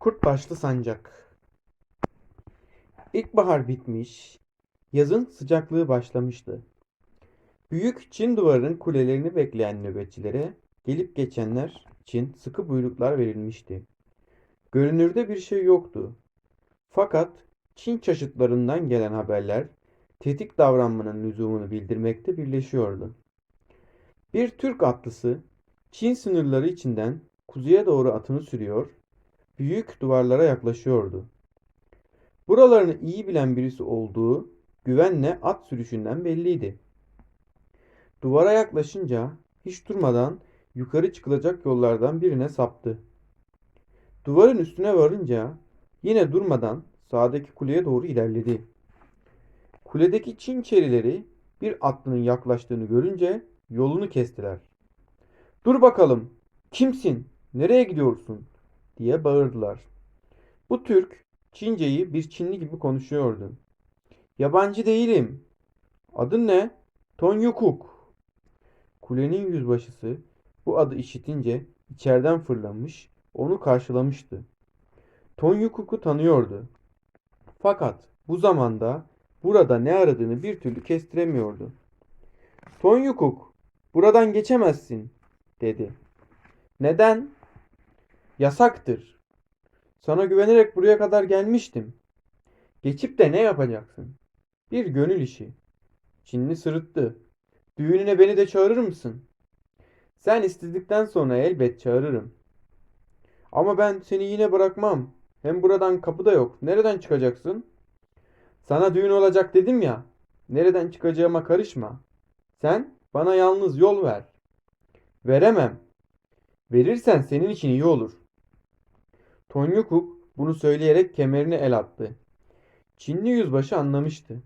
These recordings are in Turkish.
Kurt başlı sancak. İlkbahar bitmiş, yazın sıcaklığı başlamıştı. Büyük Çin duvarının kulelerini bekleyen nöbetçilere gelip geçenler için sıkı buyruklar verilmişti. Görünürde bir şey yoktu. Fakat Çin çaşıtlarından gelen haberler tetik davranmanın lüzumunu bildirmekte birleşiyordu. Bir Türk atlısı Çin sınırları içinden kuzeye doğru atını sürüyor, büyük duvarlara yaklaşıyordu. Buralarını iyi bilen birisi olduğu güvenle at sürüşünden belliydi. Duvara yaklaşınca hiç durmadan yukarı çıkılacak yollardan birine saptı. Duvarın üstüne varınca yine durmadan sağdaki kuleye doğru ilerledi. Kuledeki Çin çerileri bir atlının yaklaştığını görünce yolunu kestiler. Dur bakalım, kimsin, nereye gidiyorsun diye bağırdılar. Bu Türk Çinceyi bir Çinli gibi konuşuyordu. Yabancı değilim. Adın ne? Ton Yukuk. Kulenin yüzbaşısı bu adı işitince içeriden fırlamış, onu karşılamıştı. Ton Yukuk'u tanıyordu. Fakat bu zamanda burada ne aradığını bir türlü kestiremiyordu. Ton Yukuk, buradan geçemezsin, dedi. Neden? Yasaktır. Sana güvenerek buraya kadar gelmiştim. Geçip de ne yapacaksın? Bir gönül işi. Çinli sırıttı. Düğününe beni de çağırır mısın? Sen istedikten sonra elbet çağırırım. Ama ben seni yine bırakmam. Hem buradan kapı da yok. Nereden çıkacaksın? Sana düğün olacak dedim ya. Nereden çıkacağıma karışma. Sen bana yalnız yol ver. Veremem. Verirsen senin için iyi olur. Tonyukuk bunu söyleyerek kemerine el attı. Çinli yüzbaşı anlamıştı.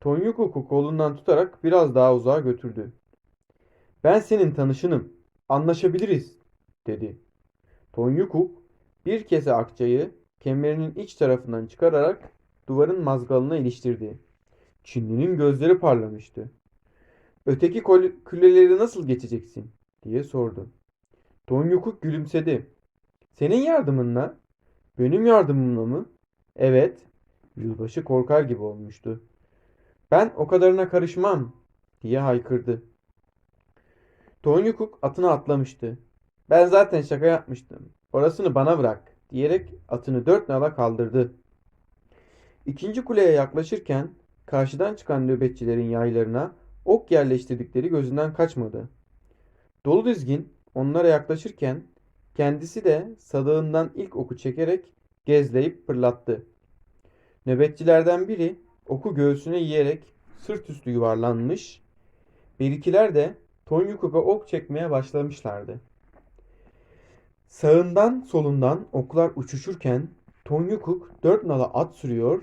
Tonyukuk'u kolundan tutarak biraz daha uzağa götürdü. Ben senin tanışınım. Anlaşabiliriz, dedi. Tonyukuk bir kese akçayı kemerinin iç tarafından çıkararak duvarın mazgalına iliştirdi. Çinlinin gözleri parlamıştı. Öteki küleleri nasıl geçeceksin? diye sordu. Tonyukuk gülümsedi. Senin yardımınla? Benim yardımımla mı? Evet. Yüzbaşı korkar gibi olmuştu. Ben o kadarına karışmam diye haykırdı. Tonyukuk atına atlamıştı. Ben zaten şaka yapmıştım. Orasını bana bırak diyerek atını dört nala kaldırdı. İkinci kuleye yaklaşırken karşıdan çıkan nöbetçilerin yaylarına ok yerleştirdikleri gözünden kaçmadı. Dolu dizgin onlara yaklaşırken kendisi de sadağından ilk oku çekerek gezleyip fırlattı. Nöbetçilerden biri oku göğsüne yiyerek sırt üstü yuvarlanmış, birikiler de Tonyukuk'a ok çekmeye başlamışlardı. Sağından solundan oklar uçuşurken Tonyukuk dört nala at sürüyor,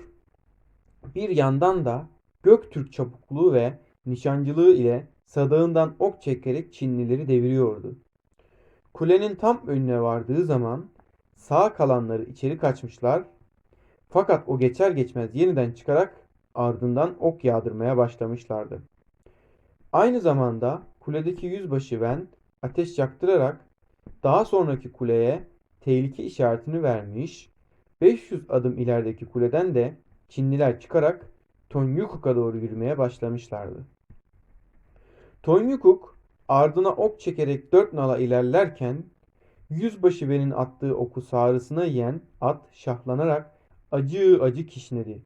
bir yandan da Göktürk çabukluğu ve nişancılığı ile sadağından ok çekerek Çinlileri deviriyordu. Kulenin tam önüne vardığı zaman sağ kalanları içeri kaçmışlar. Fakat o geçer geçmez yeniden çıkarak ardından ok yağdırmaya başlamışlardı. Aynı zamanda kuledeki yüzbaşı Wen ateş yaktırarak daha sonraki kuleye tehlike işaretini vermiş. 500 adım ilerideki kuleden de Çinliler çıkarak Tonyukuk'a doğru yürümeye başlamışlardı. Tonyukuk ardına ok çekerek dört nala ilerlerken yüzbaşı Wen'in attığı oku sağrısına yiyen at şahlanarak acı acı kişnedi.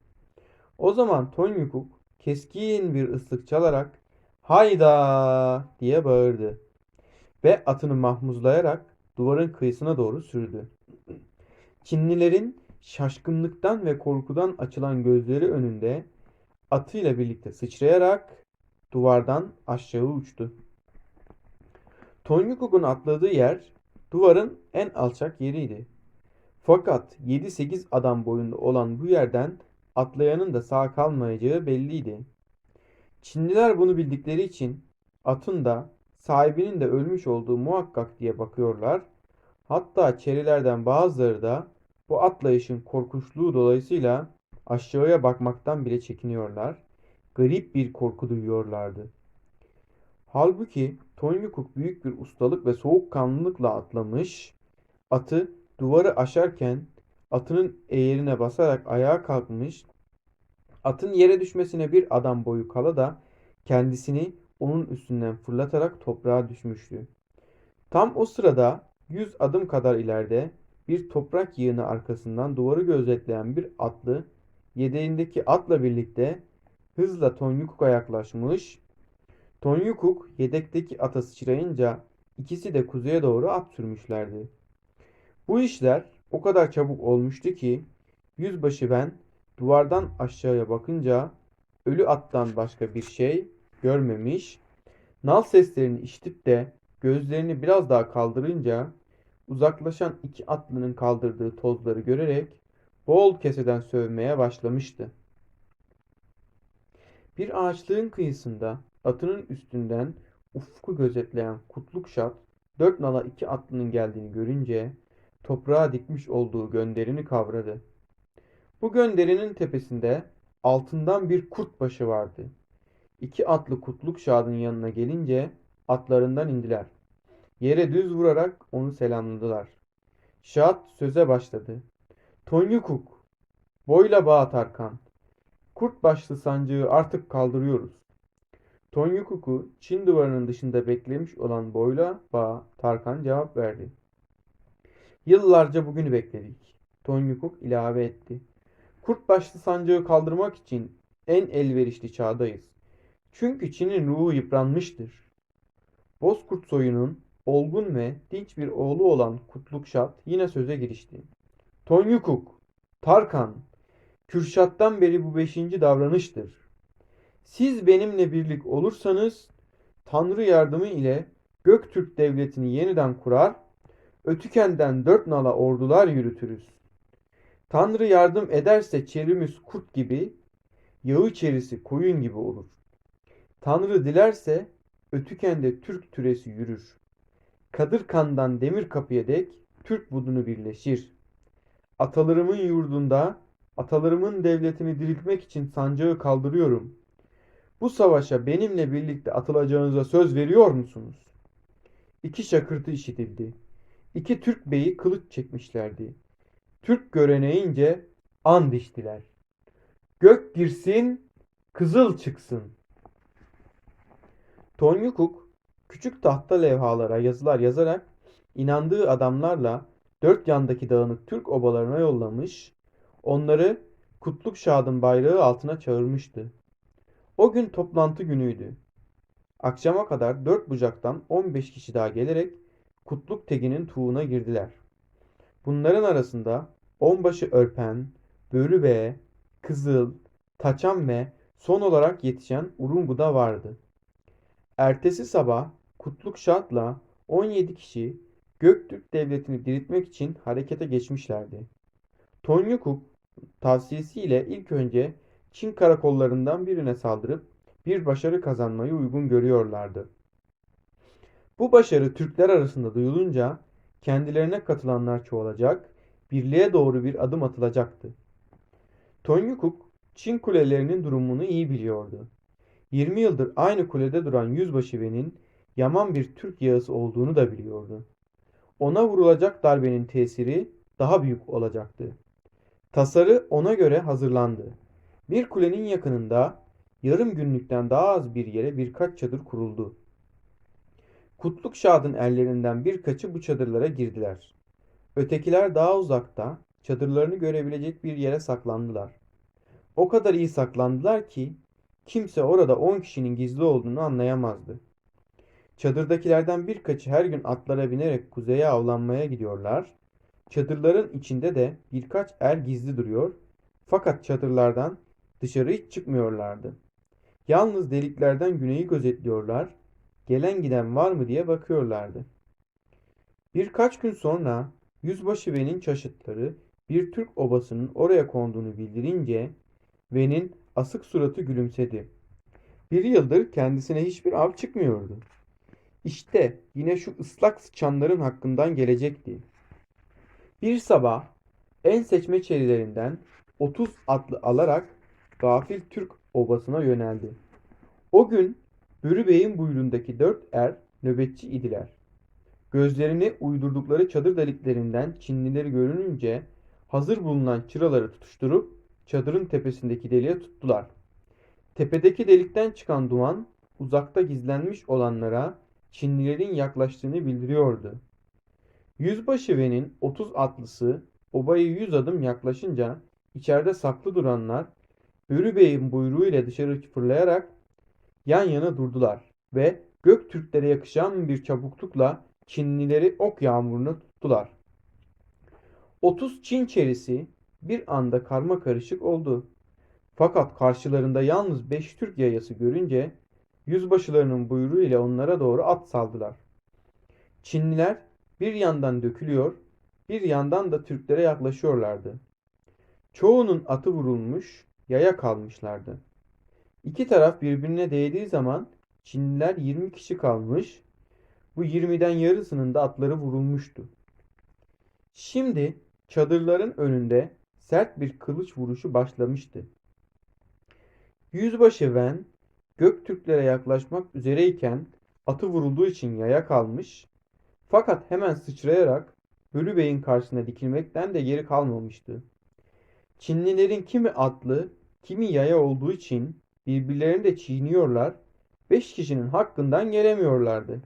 O zaman Tonyukuk keskin bir ıslık çalarak hayda diye bağırdı ve atını mahmuzlayarak duvarın kıyısına doğru sürdü. Çinlilerin şaşkınlıktan ve korkudan açılan gözleri önünde atıyla birlikte sıçrayarak duvardan aşağı uçtu. Tonyukuk'un atladığı yer duvarın en alçak yeriydi. Fakat 7-8 adam boyunda olan bu yerden atlayanın da sağ kalmayacağı belliydi. Çinliler bunu bildikleri için atın da sahibinin de ölmüş olduğu muhakkak diye bakıyorlar. Hatta çerilerden bazıları da bu atlayışın korkunçluğu dolayısıyla aşağıya bakmaktan bile çekiniyorlar. Garip bir korku duyuyorlardı. Halbuki Tonyukuk büyük bir ustalık ve soğukkanlılıkla atlamış, atı duvarı aşarken atının eğerine basarak ayağa kalkmış. Atın yere düşmesine bir adam boyu kala da kendisini onun üstünden fırlatarak toprağa düşmüştü. Tam o sırada yüz adım kadar ileride bir toprak yığını arkasından duvarı gözetleyen bir atlı yedeğindeki atla birlikte hızla Tonyukuk'a yaklaşmış. Tonyukuk yedekteki ata sıçrayınca ikisi de kuzeye doğru at sürmüşlerdi. Bu işler o kadar çabuk olmuştu ki yüzbaşı ben duvardan aşağıya bakınca ölü attan başka bir şey görmemiş. Nal seslerini işitip de gözlerini biraz daha kaldırınca uzaklaşan iki atlının kaldırdığı tozları görerek bol keseden sövmeye başlamıştı. Bir ağaçlığın kıyısında atının üstünden ufku gözetleyen kutluk şat dört nala iki atlının geldiğini görünce toprağa dikmiş olduğu gönderini kavradı. Bu gönderinin tepesinde altından bir kurt başı vardı. İki atlı kutluk şadın yanına gelince atlarından indiler. Yere düz vurarak onu selamladılar. Şahat söze başladı. Tonyukuk, boyla bağ Tarkan. Kurt başlı sancığı artık kaldırıyoruz. Tonyukuk'u Çin duvarının dışında beklemiş olan boyla bağ Tarkan cevap verdi. Yıllarca bugünü bekledik. Tonyukuk ilave etti. Kurt başlı sancığı kaldırmak için en elverişli çağdayız. Çünkü Çin'in ruhu yıpranmıştır. Bozkurt soyunun olgun ve dinç bir oğlu olan Kutlukşat yine söze girişti. Tonyukuk, Tarkan, Kürşat'tan beri bu beşinci davranıştır. Siz benimle birlik olursanız Tanrı yardımı ile Göktürk devletini yeniden kurar, Ötüken'den dört nala ordular yürütürüz. Tanrı yardım ederse çerimiz kurt gibi, yağı çerisi koyun gibi olur. Tanrı dilerse Ötüken'de Türk türesi yürür. Kadırkan'dan demir kapıya dek Türk budunu birleşir. Atalarımın yurdunda atalarımın devletini diriltmek için sancağı kaldırıyorum. Bu savaşa benimle birlikte atılacağınıza söz veriyor musunuz? İki şakırtı işitildi. İki Türk beyi kılıç çekmişlerdi. Türk göreneğince and içtiler. Gök girsin, kızıl çıksın. Tonyukuk küçük tahta levhalara yazılar yazarak inandığı adamlarla dört yandaki dağınık Türk obalarına yollamış, onları Kutluk Şad'ın bayrağı altına çağırmıştı. O gün toplantı günüydü. Akşama kadar dört bucaktan 15 kişi daha gelerek Kutluk Tegin'in tuğuna girdiler. Bunların arasında onbaşı Örpen, Börübe, Kızıl, Taçan ve son olarak yetişen Urungu da vardı. Ertesi sabah Kutluk Şad'la 17 kişi Göktürk devletini diriltmek için harekete geçmişlerdi. Tonyukuk tavsiyesiyle ilk önce Çin karakollarından birine saldırıp bir başarı kazanmayı uygun görüyorlardı. Bu başarı Türkler arasında duyulunca kendilerine katılanlar çoğalacak, birliğe doğru bir adım atılacaktı. Tonyukuk Çin kulelerinin durumunu iyi biliyordu. 20 yıldır aynı kulede duran Yüzbaşı Ben'in yaman bir Türk yağısı olduğunu da biliyordu. Ona vurulacak darbenin tesiri daha büyük olacaktı. Tasarı ona göre hazırlandı. Bir kulenin yakınında yarım günlükten daha az bir yere birkaç çadır kuruldu. Kutluk Şad'ın ellerinden birkaçı bu çadırlara girdiler. Ötekiler daha uzakta çadırlarını görebilecek bir yere saklandılar. O kadar iyi saklandılar ki kimse orada 10 kişinin gizli olduğunu anlayamazdı. Çadırdakilerden birkaçı her gün atlara binerek kuzeye avlanmaya gidiyorlar. Çadırların içinde de birkaç er gizli duruyor. Fakat çadırlardan dışarı hiç çıkmıyorlardı. Yalnız deliklerden güneyi gözetliyorlar. Gelen giden var mı diye bakıyorlardı. Birkaç gün sonra Yüzbaşı Ven'in çaşıtları bir Türk obasının oraya konduğunu bildirince Ven'in asık suratı gülümsedi. Bir yıldır kendisine hiçbir av çıkmıyordu. İşte yine şu ıslak sıçanların hakkından gelecekti. Bir sabah en seçme çerilerinden 30 atlı alarak gafil Türk obasına yöneldi. O gün Börü Bey'in buyruğundaki dört er nöbetçi idiler. Gözlerini uydurdukları çadır deliklerinden Çinlileri görününce hazır bulunan çıraları tutuşturup çadırın tepesindeki deliğe tuttular. Tepedeki delikten çıkan duman uzakta gizlenmiş olanlara Çinlilerin yaklaştığını bildiriyordu. Yüzbaşı Ven'in 30 atlısı obaya 100 adım yaklaşınca içeride saklı duranlar Börü Bey'in buyruğuyla dışarı fırlayarak yan yana durdular ve Göktürklere yakışan bir çabuklukla Çinlileri ok yağmuruna tuttular. 30 Çin çerisi bir anda karma karışık oldu. Fakat karşılarında yalnız 5 Türk yayası görünce yüzbaşılarının buyruğu ile onlara doğru at saldılar. Çinliler bir yandan dökülüyor, bir yandan da Türklere yaklaşıyorlardı. Çoğunun atı vurulmuş, yaya kalmışlardı. İki taraf birbirine değdiği zaman Çinliler 20 kişi kalmış, bu 20'den yarısının da atları vurulmuştu. Şimdi çadırların önünde sert bir kılıç vuruşu başlamıştı. Yüzbaşı Wen Göktürklere yaklaşmak üzereyken atı vurulduğu için yaya kalmış fakat hemen sıçrayarak Bölü Bey'in karşısına dikilmekten de geri kalmamıştı. Çinlilerin kimi atlı, kimi yaya olduğu için birbirlerini de çiğniyorlar, beş kişinin hakkından gelemiyorlardı.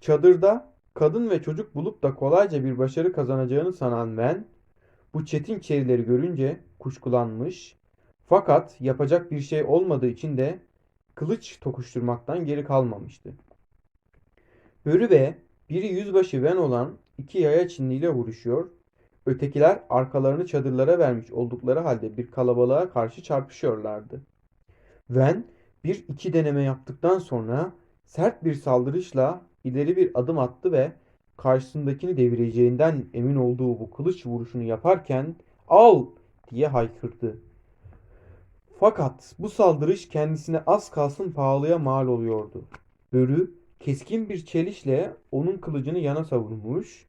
Çadırda kadın ve çocuk bulup da kolayca bir başarı kazanacağını sanan Wen, bu çetin çerileri görünce kuşkulanmış, fakat yapacak bir şey olmadığı için de kılıç tokuşturmaktan geri kalmamıştı. Börü ve biri yüzbaşı Ven olan iki yaya Çinliyle vuruşuyor, ötekiler arkalarını çadırlara vermiş oldukları halde bir kalabalığa karşı çarpışıyorlardı. Ven bir iki deneme yaptıktan sonra sert bir saldırışla ileri bir adım attı ve karşısındakini devireceğinden emin olduğu bu kılıç vuruşunu yaparken al diye haykırdı. Fakat bu saldırış kendisine az kalsın pahalıya mal oluyordu. Börü keskin bir çelişle onun kılıcını yana savurmuş.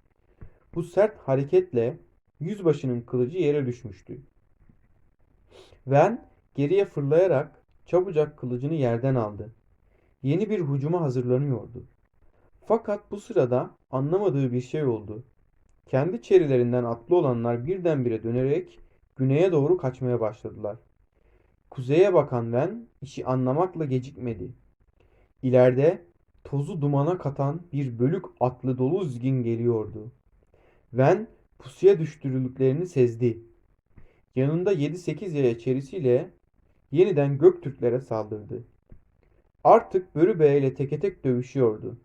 Bu sert hareketle yüzbaşının kılıcı yere düşmüştü. Ven geriye fırlayarak çabucak kılıcını yerden aldı. Yeni bir hücuma hazırlanıyordu. Fakat bu sırada anlamadığı bir şey oldu. Kendi çerilerinden atlı olanlar birdenbire dönerek güneye doğru kaçmaya başladılar. Kuzeye bakan Ven işi anlamakla gecikmedi. İleride tozu dumana katan bir bölük atlı dolu zgin geliyordu. Ven pusuya düştürüldüklerini sezdi. Yanında 7-8 yaya çerisiyle yeniden Göktürklere saldırdı. Artık Börü Bey ile teke tek dövüşüyordu.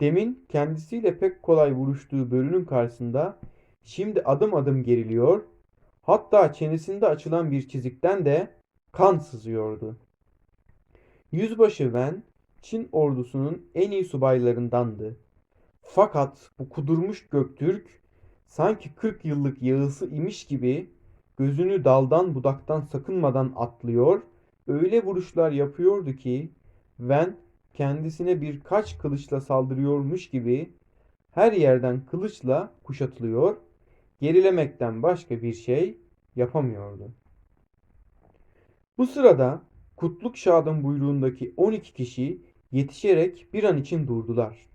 Demin kendisiyle pek kolay vuruştuğu Börü'nün karşısında şimdi adım adım geriliyor, hatta çenesinde açılan bir çizikten de kan sızıyordu. Yüzbaşı Wen Çin ordusunun en iyi subaylarındandı. Fakat bu kudurmuş Göktürk sanki 40 yıllık yağısı imiş gibi gözünü daldan budaktan sakınmadan atlıyor, öyle vuruşlar yapıyordu ki Wen kendisine birkaç kılıçla saldırıyormuş gibi her yerden kılıçla kuşatılıyor, gerilemekten başka bir şey yapamıyordu. Bu sırada Kutluk Şah'ın buyruğundaki 12 kişi yetişerek bir an için durdular.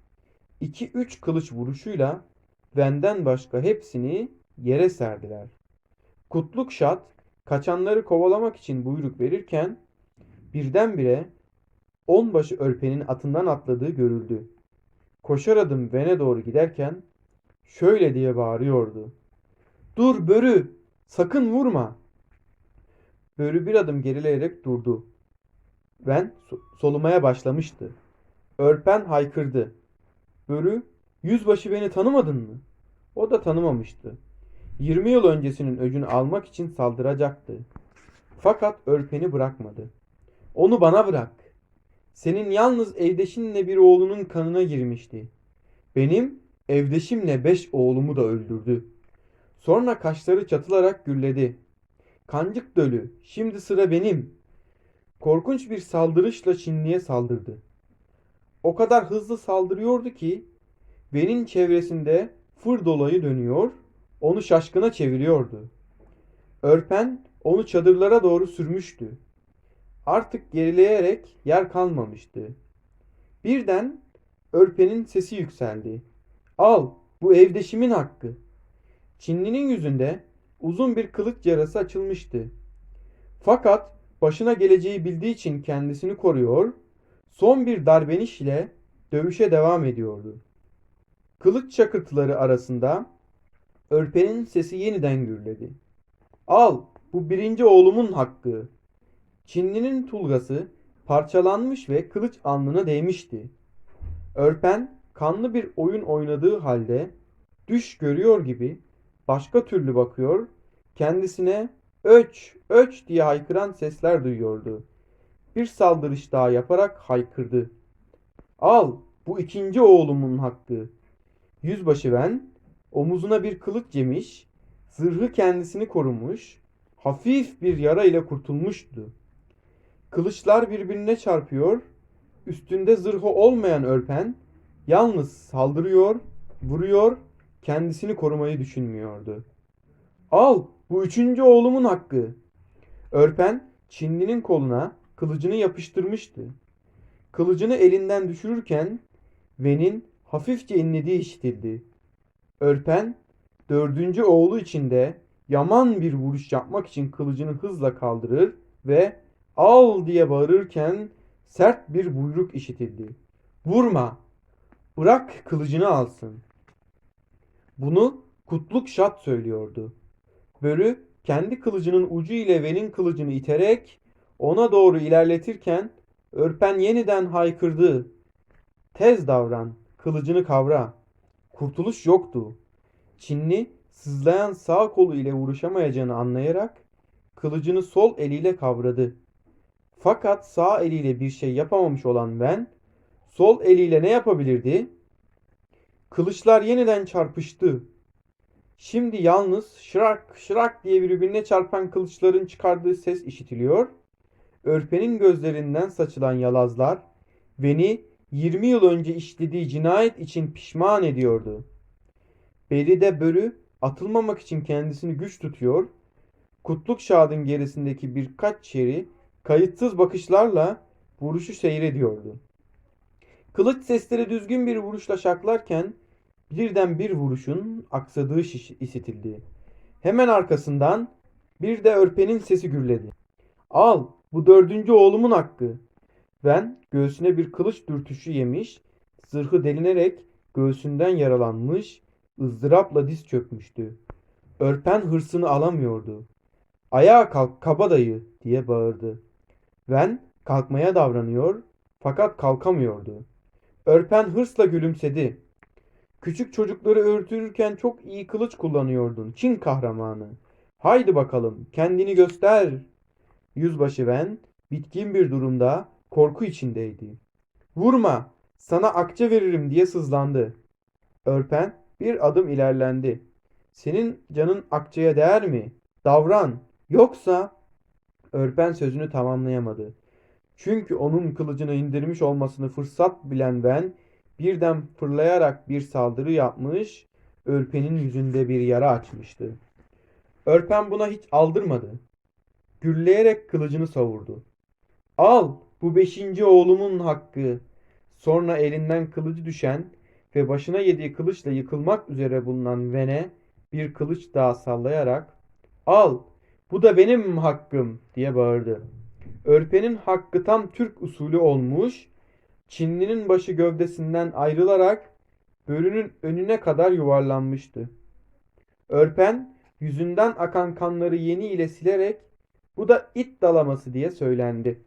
2-3 kılıç vuruşuyla benden başka hepsini yere serdiler. Kutluk Şah kaçanları kovalamak için buyruk verirken birdenbire onbaşı örpenin atından atladığı görüldü. Koşar adım Ven'e doğru giderken şöyle diye bağırıyordu. Dur börü sakın vurma. Börü bir adım gerileyerek durdu. Ben solumaya başlamıştı. Örpen haykırdı. Börü, yüzbaşı beni tanımadın mı? O da tanımamıştı. 20 yıl öncesinin öcünü almak için saldıracaktı. Fakat örpeni bırakmadı. Onu bana bırak. Senin yalnız evdeşinle bir oğlunun kanına girmişti. Benim evdeşimle beş oğlumu da öldürdü. Sonra kaşları çatılarak gürledi. Kancık dölü, şimdi sıra benim. Korkunç bir saldırışla Çinli'ye saldırdı. O kadar hızlı saldırıyordu ki Ven'in çevresinde fır dolayı dönüyor, onu şaşkına çeviriyordu. Örpen onu çadırlara doğru sürmüştü. Artık gerileyerek yer kalmamıştı. Birden Örpen'in sesi yükseldi. Al, bu evdeşimin hakkı. Çinlinin yüzünde uzun bir kılıç yarası açılmıştı. Fakat başına geleceği bildiği için kendisini koruyor, son bir darbeniş ile dövüşe devam ediyordu. Kılıç çakırtıları arasında Örpen'in sesi yeniden gürledi. Al, bu birinci oğlumun hakkı. Çinlinin tulgası parçalanmış ve kılıç alnına değmişti. Örpen kanlı bir oyun oynadığı halde düş görüyor gibi başka türlü bakıyor, kendisine öç, öç diye haykıran sesler duyuyordu. Bir saldırış daha yaparak haykırdı. Al, bu ikinci oğlumun hakkı. Yüzbaşı ben, omuzuna bir kılıç yemiş, zırhı kendisini korumuş, hafif bir yara ile kurtulmuştu. Kılıçlar birbirine çarpıyor, üstünde zırhı olmayan örpen, yalnız saldırıyor, vuruyor, kendisini korumayı düşünmüyordu. Al, bu üçüncü oğlumun hakkı. Örpen, Çinlinin koluna kılıcını yapıştırmıştı. Kılıcını elinden düşürürken Ven'in hafifçe inlediği işitildi. Örpen, dördüncü oğlu için de yaman bir vuruş yapmak için kılıcını hızla kaldırır ve al diye bağırırken sert bir buyruk işitildi. Vurma, bırak kılıcını alsın. Bunu Kutluk Şat söylüyordu. Börü kendi kılıcının ucu ile Ven'in kılıcını iterek ona doğru ilerletirken Örpen yeniden haykırdı. Tez davran, kılıcını kavra. Kurtuluş yoktu. Çinli sızlayan sağ kolu ile vuruşamayacağını anlayarak kılıcını sol eliyle kavradı. Fakat sağ eliyle bir şey yapamamış olan Ven sol eliyle ne yapabilirdi? Kılıçlar yeniden çarpıştı. Şimdi yalnız şırak şırak diye birbirine çarpan kılıçların çıkardığı ses işitiliyor. Örpenin gözlerinden saçılan yalazlar Ven'i 20 yıl önce işlediği cinayet için pişman ediyordu. Beride börü atılmamak için kendisini güç tutuyor. Kutluk Şad'ın gerisindeki birkaç çeri kayıtsız bakışlarla vuruşu seyrediyordu. Kılıç sesleri düzgün bir vuruşla şaklarken birden bir vuruşun aksadığı şiş işitildi. Hemen arkasından bir de örpenin sesi gürledi. Al bu dördüncü oğlumun hakkı. Ben göğsüne bir kılıç dürtüşü yemiş, zırhı delinerek göğsünden yaralanmış, ızdırapla diz çökmüştü. Örpen hırsını alamıyordu. Ayağa kalk kabadayı diye bağırdı. Ben kalkmaya davranıyor fakat kalkamıyordu. Örpen hırsla gülümsedi. Küçük çocukları öldürürken çok iyi kılıç kullanıyordun. Çin kahramanı. Haydi bakalım kendini göster. Yüzbaşı ben bitkin bir durumda korku içindeydi. Vurma sana akçe veririm diye sızlandı. Örpen bir adım ilerlendi. Senin canın akçeye değer mi? Davran. Yoksa Örpen sözünü tamamlayamadı. Çünkü onun kılıcını indirmiş olmasını fırsat bilen ben birden fırlayarak bir saldırı yapmış, Örpen'in yüzünde bir yara açmıştı. Örpen buna hiç aldırmadı. Gürleyerek kılıcını savurdu. Al bu beşinci oğlumun hakkı. Sonra elinden kılıcı düşen ve başına yediği kılıçla yıkılmak üzere bulunan Ven'e bir kılıç daha sallayarak al bu da benim hakkım diye bağırdı. Örpenin hakkı tam Türk usulü olmuş, Çinlinin başı gövdesinden ayrılarak bölünün önüne kadar yuvarlanmıştı. Örpen yüzünden akan kanları yeni ile silerek bu da it dalaması diye söylendi.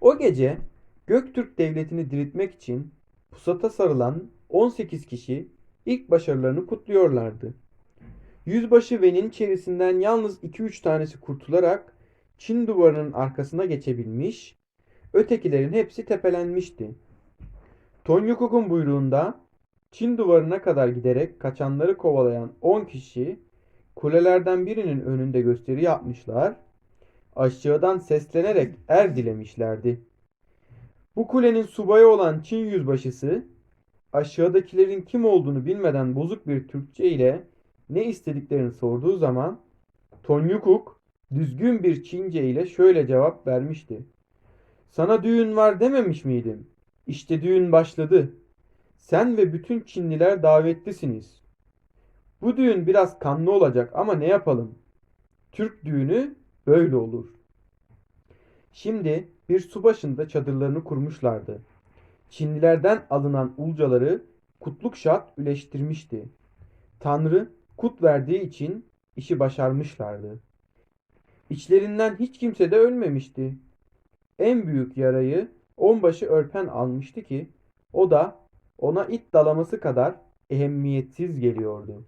O gece Göktürk devletini diriltmek için pusata sarılan 18 kişi ilk başarılarını kutluyorlardı. Yüzbaşı Ven'in çerisinden yalnız 2-3 tanesi kurtularak Çin duvarının arkasına geçebilmiş, ötekilerin hepsi tepelenmişti. Tonyukuk'un buyruğunda Çin duvarına kadar giderek kaçanları kovalayan 10 kişi kulelerden birinin önünde gösteri yapmışlar, aşağıdan seslenerek er dilemişlerdi. Bu kulenin subayı olan Çin yüzbaşısı aşağıdakilerin kim olduğunu bilmeden bozuk bir Türkçe ile ne istediklerini sorduğu zaman Tonyukuk düzgün bir Çince ile şöyle cevap vermişti. Sana düğün var dememiş miydim? İşte düğün başladı. Sen ve bütün Çinliler davetlisiniz. Bu düğün biraz kanlı olacak ama ne yapalım? Türk düğünü böyle olur. Şimdi bir su başında çadırlarını kurmuşlardı. Çinlilerden alınan ulcaları kutluk şart üleştirmişti. Tanrı kut verdiği için işi başarmışlardı. İçlerinden hiç kimse de ölmemişti. En büyük yarayı onbaşı örpen almıştı ki o da ona it dalaması kadar ehemmiyetsiz geliyordu.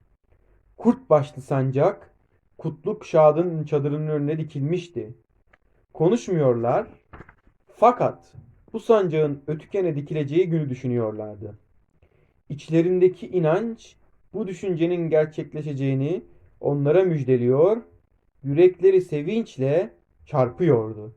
Kurt başlı sancak kutluk şadın çadırının önüne dikilmişti. Konuşmuyorlar fakat bu sancağın ötükene dikileceği günü düşünüyorlardı. İçlerindeki inanç bu düşüncenin gerçekleşeceğini onlara müjdeliyor, yürekleri sevinçle çarpıyordu.